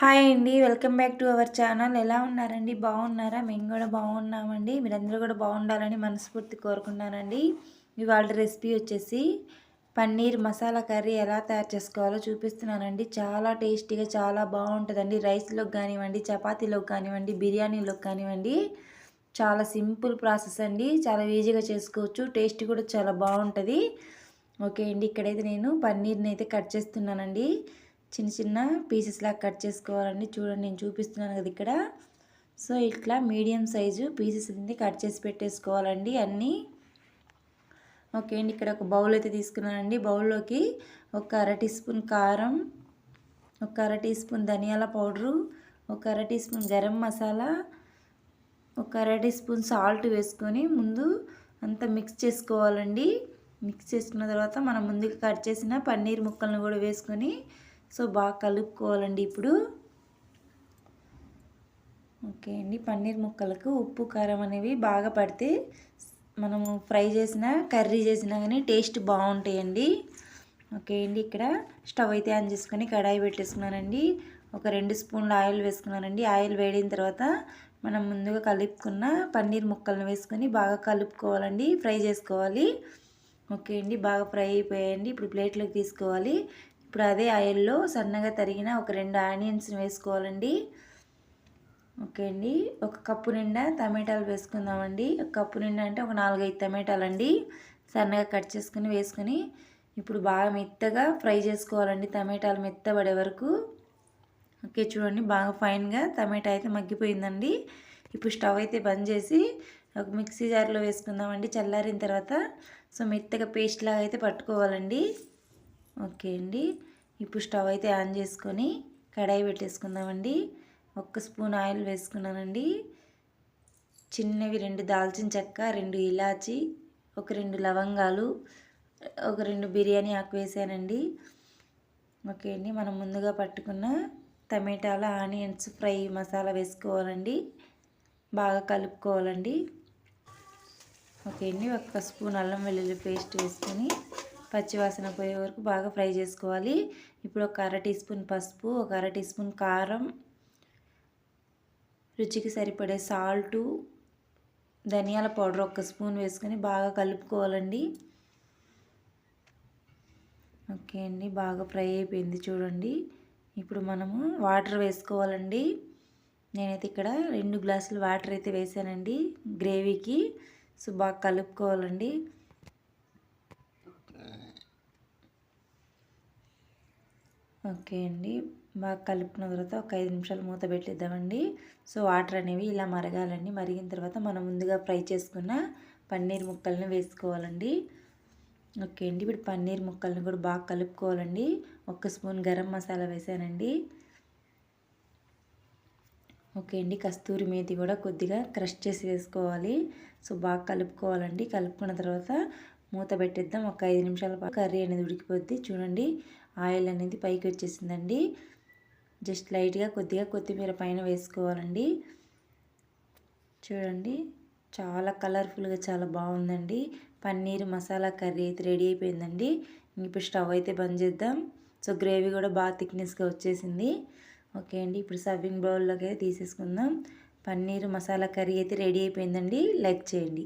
Hi అండి welcome back to our channel. ఎలా ఉన్నారండి? బాగున్నారా? మేము కూడా బాగున్నామండి. మీరందరూ కూడా బాగుండాలని మనస్ఫూర్తి కోరుకున్నానండి ఇవాళ రెసిపీ వచ్చేసి పన్నీర్ మసాలా కర్రీ ఎలా తయారు చేసుకోవాలో చూపిస్తున్నానండి. చాలా టేస్టీగా చాలా బాగుంటుందండి. రైస్లోకి కానివ్వండి చపాతీలోకి కానివ్వండి బిర్యానీలోకి కానివ్వండి. చాలా సింపుల్ ప్రాసెస్ అండి. చాలా ఈజీగా చేసుకోవచ్చు. టేస్ట్ కూడా చాలా బాగుంటుంది. ఓకే అండి ఇక్కడైతే నేను పన్నీర్ని అయితే కట్ చేస్తున్నానండి. చిన్న చిన్న పీసెస్ లాగా కట్ చేసుకోవాలండి. చూడండి నేను చూపిస్తున్నాను కదా ఇక్కడ. సో ఇట్లా మీడియం సైజు పీసెస్ అనేది కట్ చేసి పెట్టేసుకోవాలండి అన్నీ. ఓకే అండి ఇక్కడ ఒక బౌల్ అయితే తీసుకున్నానండి. బౌల్లోకి ఒక అర టీ స్పూన్ కారం ఒక అర టీ స్పూన్ ధనియాల పౌడరు ఒక అర టీ స్పూన్ గరం మసాలా ఒక అర టీ స్పూన్ సాల్ట్ వేసుకొని ముందు అంతా మిక్స్ చేసుకోవాలండి. మిక్స్ చేసుకున్న తర్వాత మనం ముందుకు కట్ చేసిన పన్నీర్ ముక్కలను కూడా వేసుకొని సో బాగా కలుపుకోవాలండి ఇప్పుడు. ఓకే అండి పన్నీర్ ముక్కలకు ఉప్పు కారం అనేవి బాగా పడితే మనము ఫ్రై చేసిన కర్రీ చేసినా కానీ టేస్ట్ బాగుంటాయండి. ఓకే అండి ఇక్కడ స్టవ్ అయితే ఆన్ చేసుకొని కడాయి పెట్టేసుకున్నానండి. ఒక రెండు స్పూన్ల ఆయిల్ వేసుకున్నానండి. ఆయిల్ వేడిన తర్వాత మనం ముందుగా కలుపుకున్న పన్నీర్ ముక్కలను వేసుకొని బాగా కలుపుకోవాలండి ఫ్రై చేసుకోవాలి. ఓకే అండి బాగా ఫ్రై అయిపోయాయండి. ఇప్పుడు ప్లేట్లోకి తీసుకోవాలి. ఇప్పుడు అదే ఆయిల్లో సన్నగా తరిగిన ఒక రెండు ఆనియన్స్ని వేసుకోవాలండి. ఓకే అండి. ఒక కప్పు నిండా టమాటాలు వేసుకుందామండి. ఒక కప్పు నిండా అంటే ఒక నాలుగైదు టమాటాలు అండి సన్నగా కట్ చేసుకుని వేసుకుని ఇప్పుడు బాగా మెత్తగా ఫ్రై చేసుకోవాలండి. టమాటాలు మెత్తబడే వరకు. ఓకే చూడండి బాగా ఫైన్గా టమాటా అయితే మగ్గిపోయిందండి. ఇప్పుడు స్టవ్ అయితే బంద్ చేసి ఒక మిక్సీ జార్లో వేసుకుందామండి. చల్లారిన తర్వాత సో మెత్తగా పేస్ట్ లాగా అయితే పట్టుకోవాలండి. ఓకే అండి. ఇప్పుడు స్టవ్ అయితే ఆన్ చేసుకొని కడాయి పెట్టేసుకుందామండి. ఒక్క స్పూన్ ఆయిల్ వేసుకున్నానండి. చిన్నవి రెండు దాల్చిన చెక్క రెండు ఇలాచి ఒక రెండు లవంగాలు ఒక రెండు బిర్యానీ ఆకు వేసానండి. ఓకే అండి. మనం ముందుగా పట్టుకున్న టమాటాల ఆనియన్స్ ఫ్రై మసాలా వేసుకోవాలండి. బాగా కలుపుకోవాలండి. ఓకే అండి. ఒక స్పూన్ అల్లం వెల్లుల్లి పేస్ట్ వేసుకొని పచ్చివాసన పోయే వరకు బాగా ఫ్రై చేసుకోవాలి. ఇప్పుడు ఒక అర టీ స్పూన్ పసుపు ఒక అర టీ స్పూన్ కారం రుచికి సరిపడే సాల్టు ధనియాల పౌడర్ ఒక స్పూన్ వేసుకొని బాగా కలుపుకోవాలండి. ఓకే అండి బాగా ఫ్రై అయిపోయింది చూడండి. ఇప్పుడు మనము వాటర్ వేసుకోవాలండి. నేనైతే ఇక్కడ రెండు గ్లాసులు వాటర్ అయితే వేసానండి గ్రేవీకి. సో బాగా కలుపుకోవాలండి. ఓకే అండి. బాగా కలుపుకున్న తర్వాత ఒక ఐదు నిమిషాలు మూత పెట్టిద్దామండి. సో వాటర్ అనేవి ఇలా మరగాలండి. మరిగిన తర్వాత మనం ముందుగా ఫ్రై చేసుకున్న పన్నీర్ ముక్కల్ని వేసుకోవాలండి. ఓకే అండి. ఇప్పుడు పన్నీర్ ముక్కల్ని కూడా బాగా కలుపుకోవాలండి. ఒక స్పూన్ గరం మసాలా వేసానండి. ఓకే అండి. కస్తూరి మేతి కూడా కొద్దిగా క్రష్ చేసి వేసుకోవాలి. సో బాగా కలుపుకోవాలండి. కలుపుకున్న తర్వాత మూత పెట్టేద్దాం. ఒక ఐదు నిమిషాల పాటు కర్రీ అనేది ఉడికిపోద్ది. చూడండి. ఆయిల్ అనేది పైకి వచ్చేసిందండి జస్ట్ లైట్గా కొద్దిగా కొత్తిమీర పైన వేసుకోవాలండి. చూడండి చాలా కలర్ఫుల్గా చాలా బాగుందండి. పన్నీర్ మసాలా కర్రీ అయితే రెడీ అయిపోయిందండి. ఇప్పుడు స్టవ్ అయితే బంద్ చేద్దాం. సో గ్రేవీ కూడా బాగా థిక్నెస్గా వచ్చేసింది. ఓకే అండి ఇప్పుడు సర్వింగ్ బౌల్లోకి అయితే తీసేసుకుందాం. పన్నీర్ మసాలా కర్రీ అయితే రెడీ అయిపోయిందండి. లైక్ చేయండి.